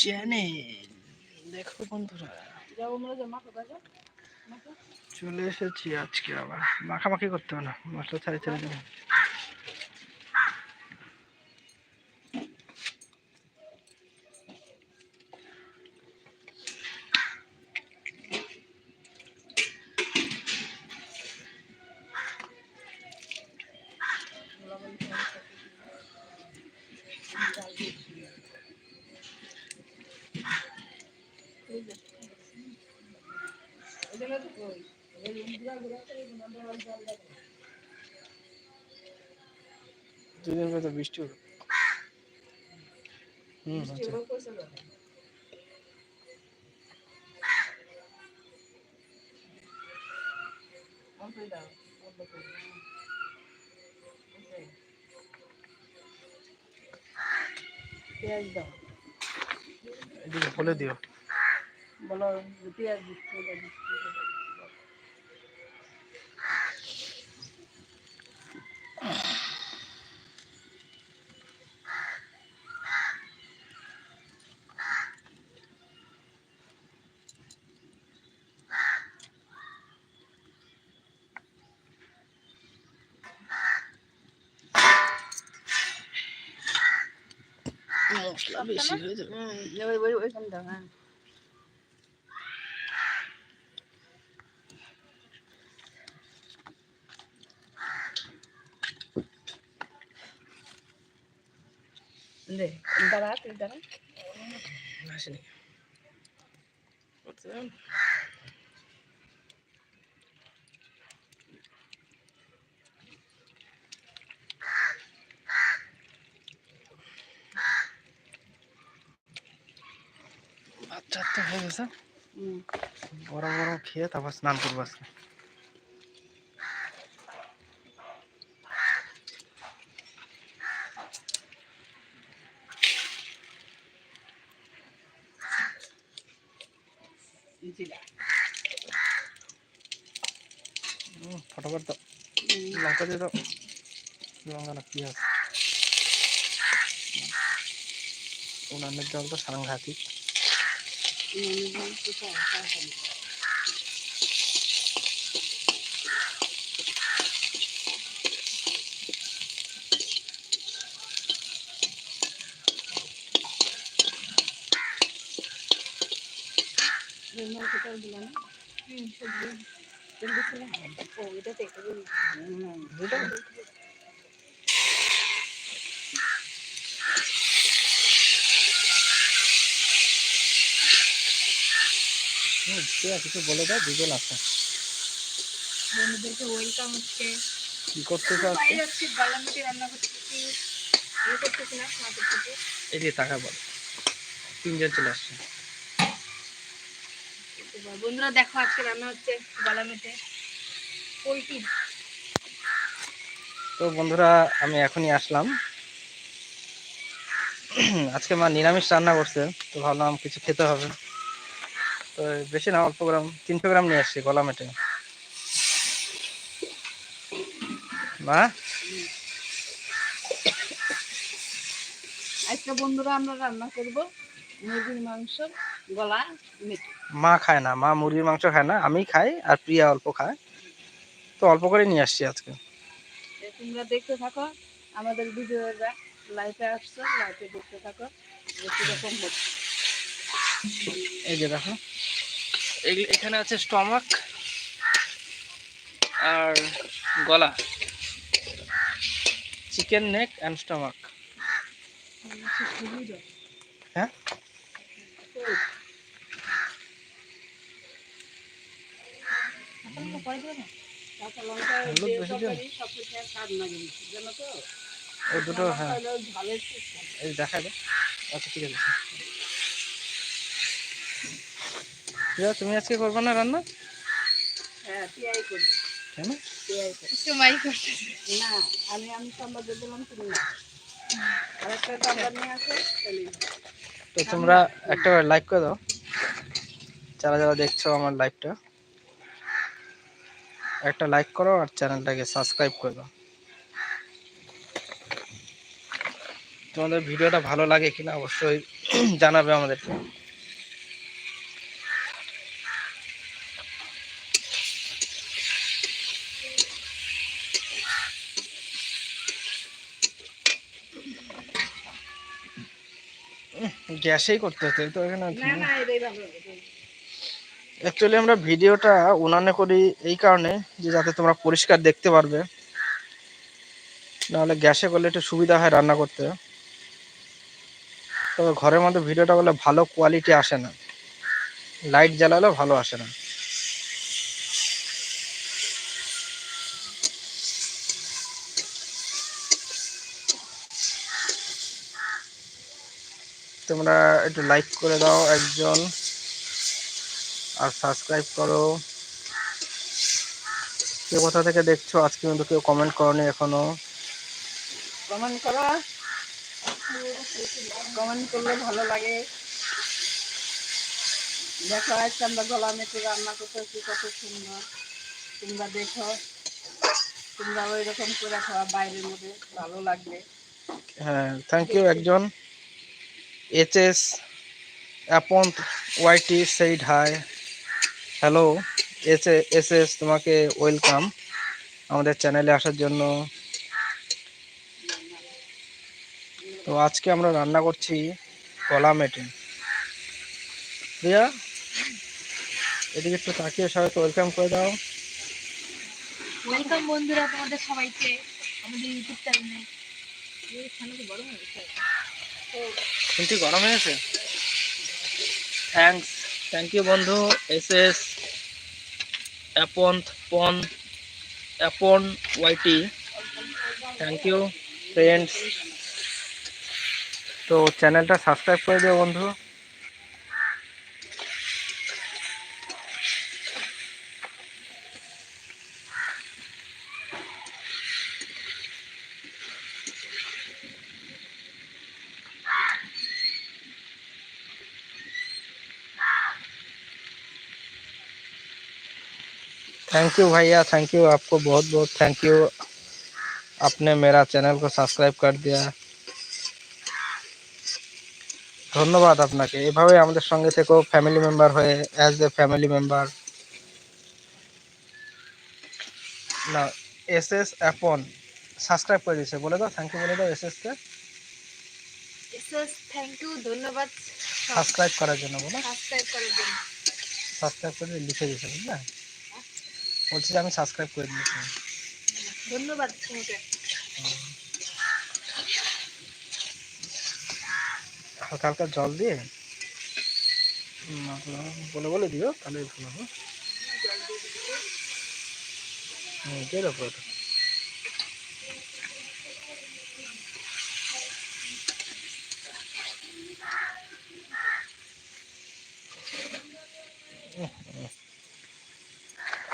Channel দেখো বন্ধুরা। চলে এসেছি আজকে আবার। মাখামাখি করতে হবে না, মশলা ছাড়ি ছেড়ে দেবো পরে তো বৃষ্টি হবে হুম আচ্ছা পেঁয়াজ দাও এদিকে বলে দিও বলো যে পেঁয়াজ দিচ্ছি মশলা বেশি হয়ে যাবে ওইখানে দাও, হ্যাঁ। হুম, গরম গরম খেয়ে তারপর স্নান করব আজকে। ফটাফট দাও। লঙ্কা দিয়ে দাও। লঙ্কা না পেঁয়াজ। উনানের জল তো সাংঘাতিক নুন দিয়ে কোথায়? তাড়াতাড়ি। নুন কোথায় দিলা না? হুম, সব দিয়ে দিছি। তেল দিছিলে? ও, এটাতে, এই, হুম, বুঝলে হুম ঠিক আছে কিছু বলে দাও দুজন আছে বন্ধুদেরকে ওয়েলকাম হচ্ছে। কি করতেছো আজকে বাইরে রান্না করতেছি। করতেছি না মা করতেছি। এদিকে টাকা বল। তিনজন চলে আসছে। বন্ধুরা দেখো আজকে রান্না হচ্ছে পোলট্রি। তো বন্ধুরা আমি এখনই আসলাম। আজকে মা নিরামিষ রান্না করছে তো ভাবলাম কিছু খেতে হবে। তো বেশি না অল্প গ্রাম তিনশো গ্রাম নিয়ে আসছি গলা মেটে মা? আজকে বন্ধুরা আমরা রান্না করব মুরগির মাংস গলা মেটে মা খায় না মা মুরগির মাংস খায় না আমি খাই আর প্রিয়া অল্প খায়। তো অল্প করে নিয়ে আসছি আজকে। তোমরা দেখতে থাকো আমাদের ভিডিওটা লাইফে আসছো লাইফে দেখতে থাকো কীরকম হচ্ছে এই যে দেখো। এখানে আছে স্টমাক আর গলা। Chicken neck and stomach. হ্যাঁ? হ্যাঁ। দেখা যায় আচ্ছা ঠিক আছে। প্রিয়া তুমি আজকে করবে না রান্না? হ্যাঁ পিয়াই করবি। কেন সময় করতেছে না আমি আমি সাম্বার দিলাম তুমি না আর একটা নিয়ে আসো তো তোমরা একটা লাইক করে দাও। যারা যারা দেখছ আমার লাইভটা একটা লাইক করো আর চ্যানেলটাকে সাবস্ক্রাইব করে দাও। তোমাদের ভিডিওটা ভালো লাগে কিনা অবশ্যই জানাবে আমাদেরকে। গ্যাসেই করতে হতো তো এখানে। অ্যাকচুয়ালি আমরা ভিডিওটা উনানে করি এই কারণে যে যাতে তোমরা পরিষ্কার দেখতে পারবে। নাহলে গ্যাসে করলে একটু সুবিধা হয় রান্না করতে। তবে ঘরের মধ্যে ভিডিওটা বলে ভালো কোয়ালিটি আসে না। লাইট জ্বালালেও ভালো আসে না। তোমরা একটু লাইক করে দাও একজন। আর সাবস্ক্রাইব করো। কে কোথা থেকে দেখছ? আজকে কিন্তু কেউ কমেন্ট করনি এখনও। কমেন্ট করো। কমেন্ট করলে ভালো লাগে। দেখো আজকে আমরা গলা মেটে রান্না করতেছি কত সুন্দর। তোমরা দেখো তোমরা ওই রকম করে খাওয়া বাইরের মধ্যে ভালো লাগবে। হ্যাঁ থ্যাংক ইউ একজন। এইচ এস অ্যাপন YT said hi hello S S S তোমাকে ওয়েলকাম আমাদের চ্যানেলে আসার জন্য। তো আজকে আমরা রান্না করছি কলা মেটে। প্রিয়া, এদিকে একটু তাকিয়ে সবাইকে ওয়েলকাম করে দাও। ওয়েলকাম বন্ধুরা তোমাদের সবাইকে আমাদের ইউটিউব চ্যানেলে কিন্তু গরম হয়েছে? থ্যাংকস থ্যাংক ইউ বন্ধু। এস এস অ্যাপন পন অ্যাপন ওয়াইটি থ্যাংক ইউ ফ্রেন্ডস তো চ্যানেলটা সাবস্ক্রাইব করে দিও, বন্ধু। थैंक यू भैया थैंक यू आपको बहुत बहुत थैंक यू आपने मेरा चैनल को সাবস্ক্রাইব कर दिया ধন্যবাদ আপনাকে এভাবে আমাদের সঙ্গে থেকেও ফ্যামিলি মেম্বার হয়ে অ্যাজ এ ফ্যামিলি মেম্বার না এস এস অ্যাপন সাবস্ক্রাইব করে দিয়েছে বলে দাও থ্যাংক ইউ বলে দাও S S K SS thank you ধন্যবাদ সাবস্ক্রাইব করার জন্য বলো সাবস্ক্রাইব করার জন্য সাবস্ক্রাইব করে লিখে দিয়েছে বুঝলে বলছি যে আমি সাবস্ক্রাইব করে দিয়েছি। ধন্যবাদ তোমাকে। হালকা হালকা জল দিয়ে বলে বলে দিও তাহলে ভালো হবে। হুম, দিয়ে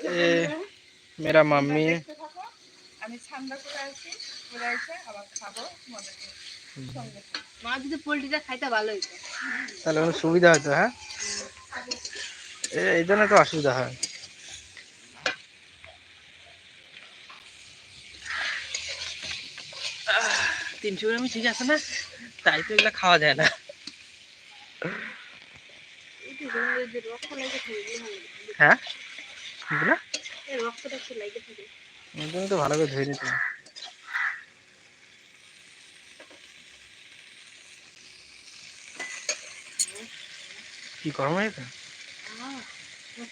মেরা মাম্মি। আমি করে করে আবার খাব মজা করে তিনশো গ্রাম ঠিক আছে না? তাই তো এগুলো খাওয়া যায় না। হ্যাঁ? এই জন্য তো ভালো করে ধুয়ে নিতে কি গরম হয়েছে?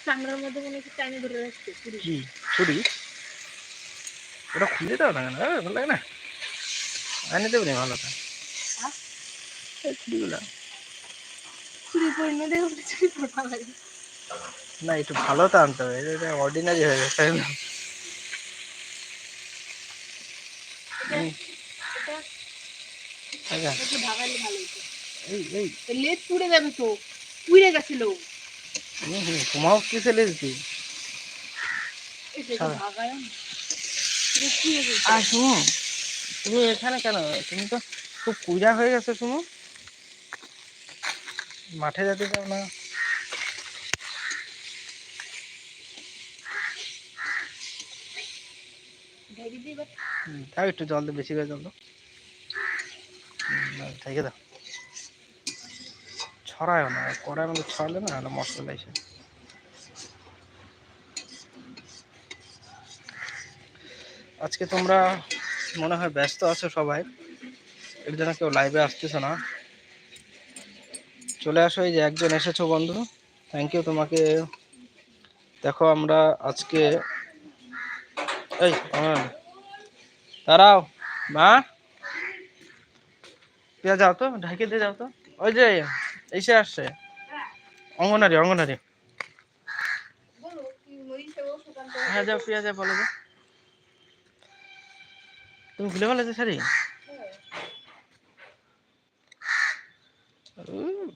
চামড়ার মধ্যে মনে হচ্ছে টাইনে ধরে রাখছে কি? ছুরি? ওটা খুলে দাও না কেন ভালো লাগে না? এনে দেবে না ভালো তো হ্যাঁ? ছুরিগুলো। চুরি পরে না দেখো চুরি পরে ভালো লাগে না একটু ভালো তো আনতে হবে। এটা অর্ডিনারি হয়ে গেছে তাই না? আচ্ছা, এই এই। লেজ পুড়ে যাবে তো পুড়ে গেছিল। হুম, হুম, তোমাও কিসে লেগেছি এটা সারা। ভাগায়। না লেজ পুড়ে আর শুনো তুমি এখানে কেন? তুমি তো খুব হয়ে গেছে শুনো। মাঠে যেতে চাও না? হুম, একটু জল দে বেশি করে জল দাও। থেকে দাও। ছড়ায় না কড়াই মধ্যে ছড়ালে না হলে মশলা এসে আজকে তোমরা মনে হয় ব্যস্ত আছো সবাই। এর জন্য কেউ লাইভে আসতেছো না। চলে আসো এই যে একজন এসেছ বন্ধু। থ্যাংক ইউ তোমাকে। দেখো আমরা আজকে এই দাঁড়াও। মা। পেঁয়া যাও তো, ঢাকে দিয়ে যাও তো। ওই যে, এসে আসছে। অঙ্গনারী অঙ্গনারী। বলো হ্যাঁ যাও পেঁয়া যা বলো যাও তুমি ভুলে গেলে যে শাড়ি উম,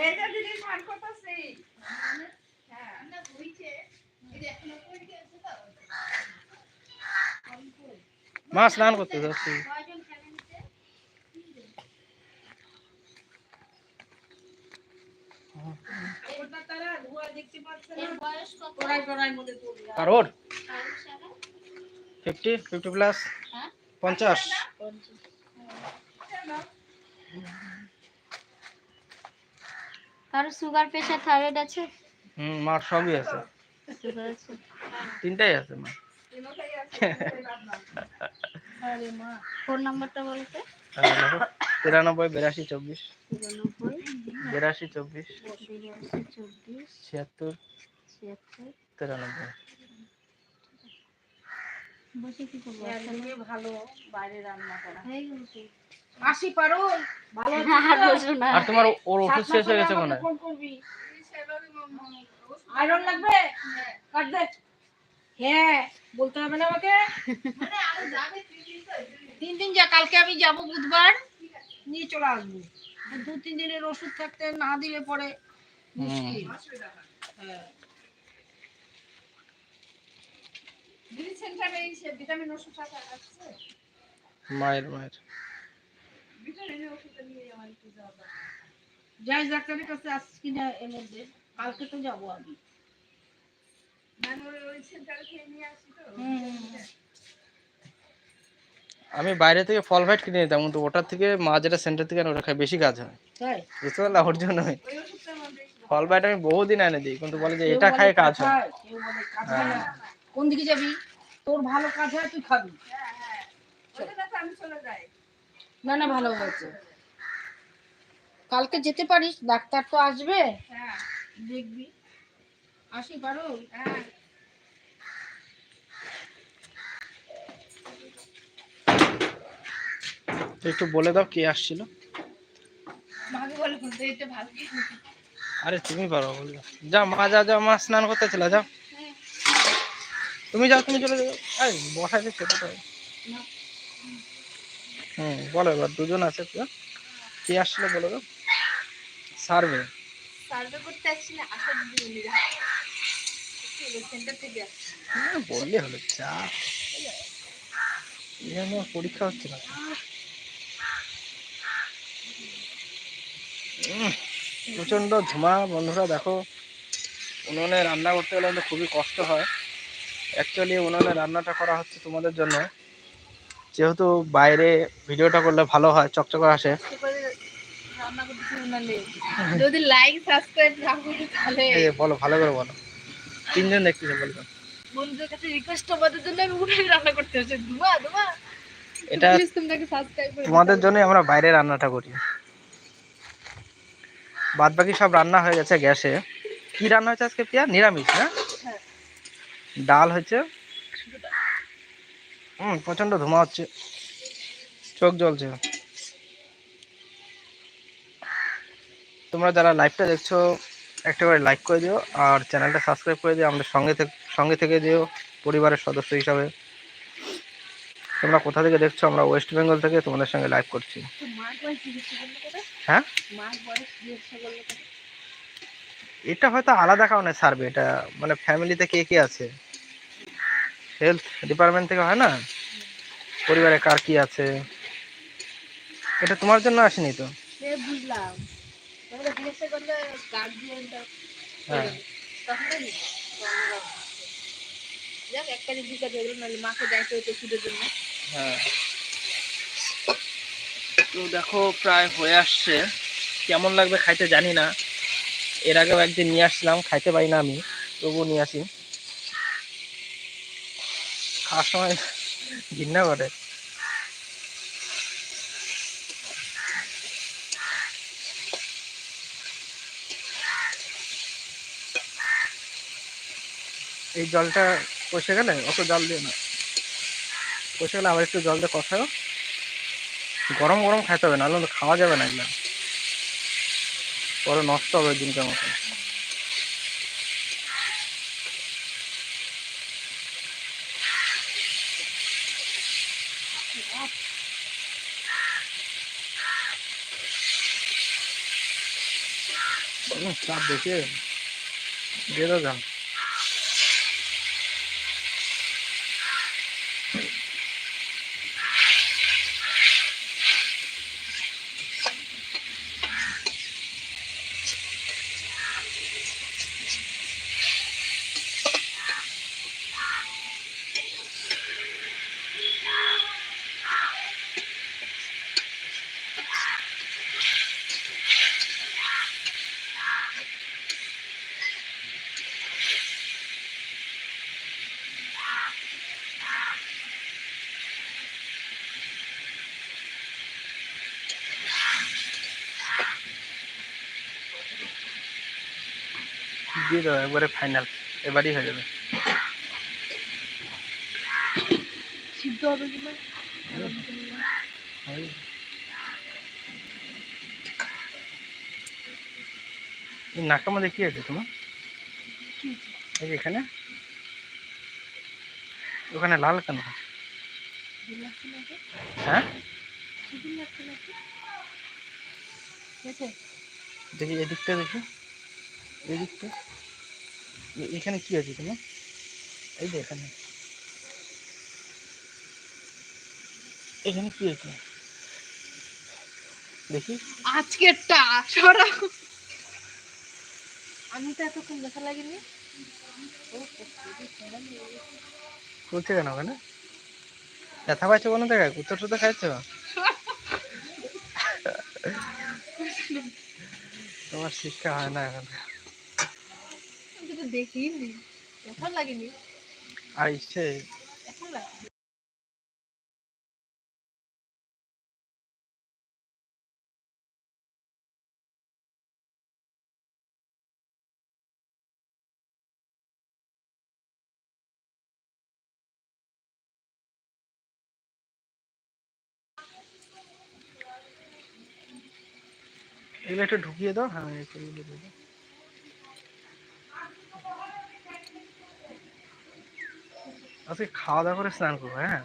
এই যে দিদি স্নান করতেছি না হইছে এই যে এখনও পড়ে গেছে তো মা স্নান করতে যাচ্ছি কয়জন খেলে নিতে ওটা তারা ধোয়া দেখতে পাচ্ছে না এর বয়স কত কড়াই স্নান করতে পড়ে আর ওর? ফিফটি ফিফটি প্লাস পঞ্চাশ। কারও সুগার প্রেশার থাইরয়েড আছে? হুম মার সবই আছে। তিনটাই আছে মা মা ফোন নাম্বারটা বলতে? তিরানব্বই বিরাশি চব্বিশ। বিরাশি চব্বিশ। ছিয়াত্তর। তিরানব্বই। বসে কি করব? একদমই ভালো বাইরে রান্না করা। হয়ে আর তোমার ওর ওষুধ শেষ হয়ে গেছে মনে হয়। আয়রন লাগবে? কাট দে। হ্যাঁ বলতে হবে না আমাকে। তিন দিন যা কালকে আমি যাব বুধবার। নিয়ে চলে আসব। দু তিন দিনের ওষুধ থাকতে না দিলে পরে মুশকিল। হ্যাঁ। মায়ের মায়ের। যাই ডাক্তারের কাছে আসছি কিনা এর মধ্যে। কালকে তো যাব আমি। আমি বাইরে থেকে ফল ফাইট কিনে নিতাম কিন্তু ওটার থেকে মা যেটা সেন্টার থেকে ওটা খাই বেশি কাজ হয়। বুঝতে পারলে ওর জন্যই ফল ফাইট আমি বহুদিন এনে দিই কিন্তু বলে যে এটা খাই কাজ হয়। খায়, কাজ হয়। কোন দিকে যাবি? তোর ভালো কাজ হয় তুই খাবি। না না ভালো হয়েছে। কালকে যেতে পারিস ডাক্তার তো আসবে। দেখবি। আসি পারো তো একটু বলে দাও কে আসছিল। আরে তুমি পারো বলে দাও। যাও মা যাও যাও মা স্নান করতে ছিল যাও। তুমি যাও তুমি চলে যাও। এই বসাই দিচ্ছে তো। হুম বলো এবার দুজন আছে তো। কে আসছিল বলে দাও সার্ভে। সার্ভে করতে আসছি না আসার সেন্টার থেকে আসছি হ্যাঁ, বললে হলো চা জন্য পরীক্ষা হচ্ছে না। ধোঁয়া বন্ধুরা দেখো। উনুনে রান্না করতে গেলে কিন্তু খুবই কষ্ট হয়। অ্যাকচুয়ালি উনুনে রান্নাটা করা হচ্ছে তোমাদের জন্য। যেহেতু বাইরে ভিডিওটা করলে ভালো হয় চকচকে আসে। যদি লাইক সাবস্ক্রাইব না করি তাহলে বলো ভালো করে বলো। তিনজন দেখতেছে বন্ধুদের কাছে রিকোয়েস্ট আমাদের জন্য আমি উঠে রান্না করতে হচ্ছে ধোয়া ধোয়া। এটা প্লিজ তোমরাকে সাবস্ক্রাইব করে তোমাদের জন্যই আমরা বাইরে রান্নাটা করি। বাদ বাকি সব রান্না হয়ে গেছে গ্যাসে। কি রান্না হয়েছে আজকে পিয়া নিরামিষ না? হ্যাঁ। ডাল হয়েছে। হুম প্রচণ্ড ধোঁয়া হচ্ছে। চোখ জ্বলছে। তোমরা যারা লাইভটা দেখছ একটা করে লাইক করে দিও আর চ্যানেলটা সাবস্ক্রাইব করে দিও আমাদের সঙ্গে থেকে সঙ্গে থেকে দিও পরিবারের সদস্য হিসাবে। তোমরা কোথা থেকে দেখছ? আমরা ওয়েস্ট বেঙ্গল থেকে তোমাদের সঙ্গে লাইভ করছি। হ্যাঁ? এটা হয়তো আলাদা কারণে সার্ভে এটা মানে ফ্যামিলিতে কে কে আছে? হেলথ ডিপার্টমেন্ট থেকে হয় না? পরিবারে কার কি আছে? এটা তোমার জন্য আসেনি তো? বুঝলাম। তাহলে জিজ্ঞাসা করলে গার্জিয়ানটা হ্যাঁ। যাক একটা জিজ্ঞাসা হয়ে গেলো নাহলে মাকে যাইতে হতো ওষুধের জন্য। হ্যাঁ। তো দেখো প্রায় হয়ে আসছে। কেমন লাগবে খাইতে জানি না। এর আগেও একদিন নিয়ে আসছিলাম খাইতে পারি না আমি তবুও নিয়ে আসি। খাওয়ার সময় ঘৃণা করে। এই জলটা কষে গেলে, অত জল দিয়ে না। কষে গেলে আবার একটু জল দিয়ে কষাও। গরম গরম খাইতে হবে, নাহলে খাওয়া যাবে না এগুলো পরে নষ্ট হবে দিনকার মতো চাপ গেল। দিয়ে দাও দিয়ে দাও একবারে ফাইনাল এবারই হয়ে যাবে। সিদ্ধ হবে। নাকের মধ্যে কি আছে তোমার? এই এখানে। ওখানে লাল কেন? হ্যাঁ? দেখি এদিকটা দেখি। এদিকটা। এখানে কি আছে তোমার? এই যে এখানে। এখানে কি আছে? দেখি। আজকেরটা সরা। আমি তো এতক্ষণ দেখা লাগেনি। খুলছে কেন ওখানে? ব্যথা পাইছো কোনো জায়গায়? কুত্তর টুতো খাইছো তোমার শিক্ষা হয় না এখন। তো দেখিনি। এখন লাগেনি। আর ইচ্ছে? এখন লাগে এগুলো একটু ঢুকিয়ে দাও। হ্যাঁ দিয়ে দাও। আজকে খাওয়া দাওয়া করে স্নান করব হ্যাঁ?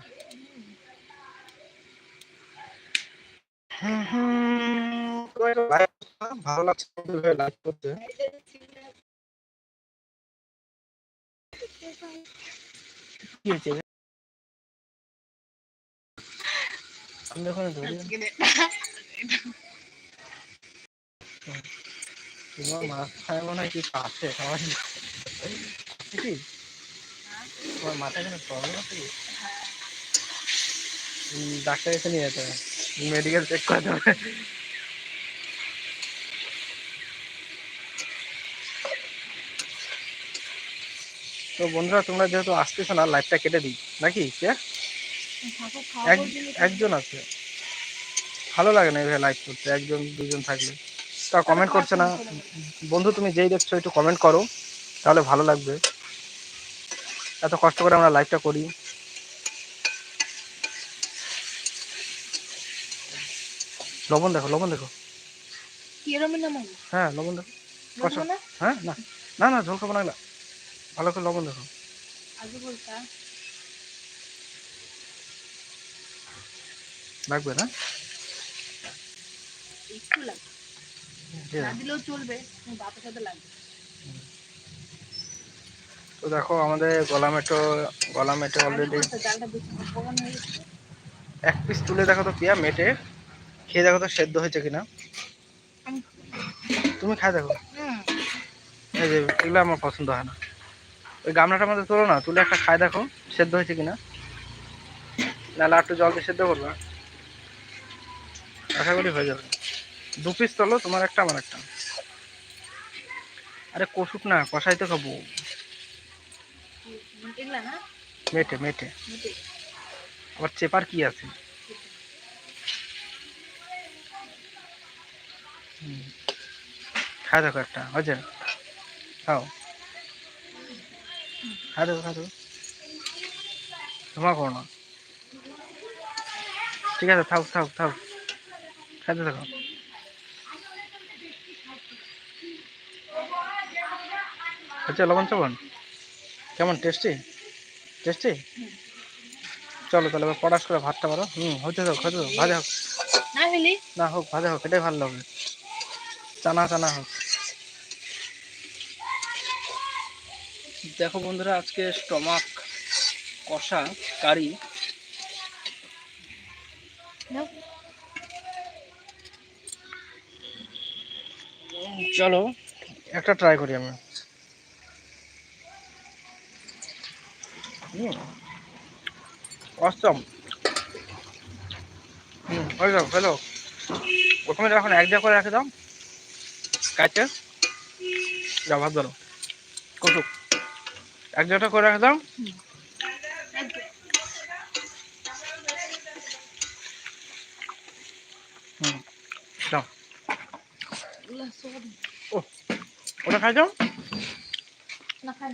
ভালো লাগছে লাইভ করতে। কি হয়েছে? আমি ওখানে ধরি তোমার মাথায় মনে হয় কিছু আছে সবাই কি? তোমার মাথায় কোনো প্রবলেম আছে কি? ডাক্তার এসে নিয়ে যেতে হবে মেডিকেল চেক করতে হবে তো বন্ধুরা তোমরা যেহেতু আসতেছো না লাইভটা কেটে দিই। নাকি কে? এক একজন আছে। ভালো লাগে না এভাবে লাইভ করতে একজন দুজন থাকলে। তা কমেন্ট করছে না। বন্ধু তুমি যেই দেখছ একটু কমেন্ট করো। তাহলে ভালো লাগবে। এত কষ্ট করে আমরা লাইভটা করি। লবণ দেখো লবণ দেখো। হ্যাঁ লবণ দেখো। না হ্যাঁ না। না না ঝোল খাব না ভালো করে লবণ দেখো। লাগবে না? একটু লাগবে। না দিলেও চলবে। ভাতের সাথে লাগবে। তো দেখো, আমাদের গলা মেটো, গলা মেটে অলরেডি এক পিস তুলে দেখো তো পিয়া, মেটে। খেয়ে দেখো তো সেদ্ধ হয়েছে কিনা। তুমি খাই দেখো। এই যে, এগুলো আমার পছন্দ হয় না। ওই গামলাটার মধ্যে তোলো না, তুলে একটা খাই দেখো, সেদ্ধ হয়েছে কিনা। নাহলে একটু জল দিয়ে সেদ্ধ করবা। আশা করি হয়ে যাবে। দু পিস তোলো, তোমার একটা, আমার একটা। আরে কষুক না, কষাই তো খাব। এগুলা না? মেটে মেটে। আবার চেপার কি আছে। খাই দেখো একটা হয়েছে? খাও। খাই দেখো খাই দেখো। তোমার করো না। ঠিক আছে থাক থাক থাক। খাইতে দেখো। হচ্ছে লবণ চবন কেমন টেস্টি টেস্টি চলো তাহলে এবার পড়াশ করে ভাতটা পারো হুম হতে হোক হতে থাক ভাজা হোক। না হোক ভাজা হোক এটাই ভালো লাগবে চানা চানা হোক। দেখো বন্ধুরা আজকে স্টমাক কষা কারি। চলো একটা ট্রাই করি আমি। অসম হুম, হয়ে যাও হ্যালো প্রথমে যখন এক জায়গা করে রেখে দাও। কাছে যাও ভাত ধরো। কটুক এক জায়গাটা করে রেখে হুম, দাও। এগুলা ওটা খাই যাও না, খাই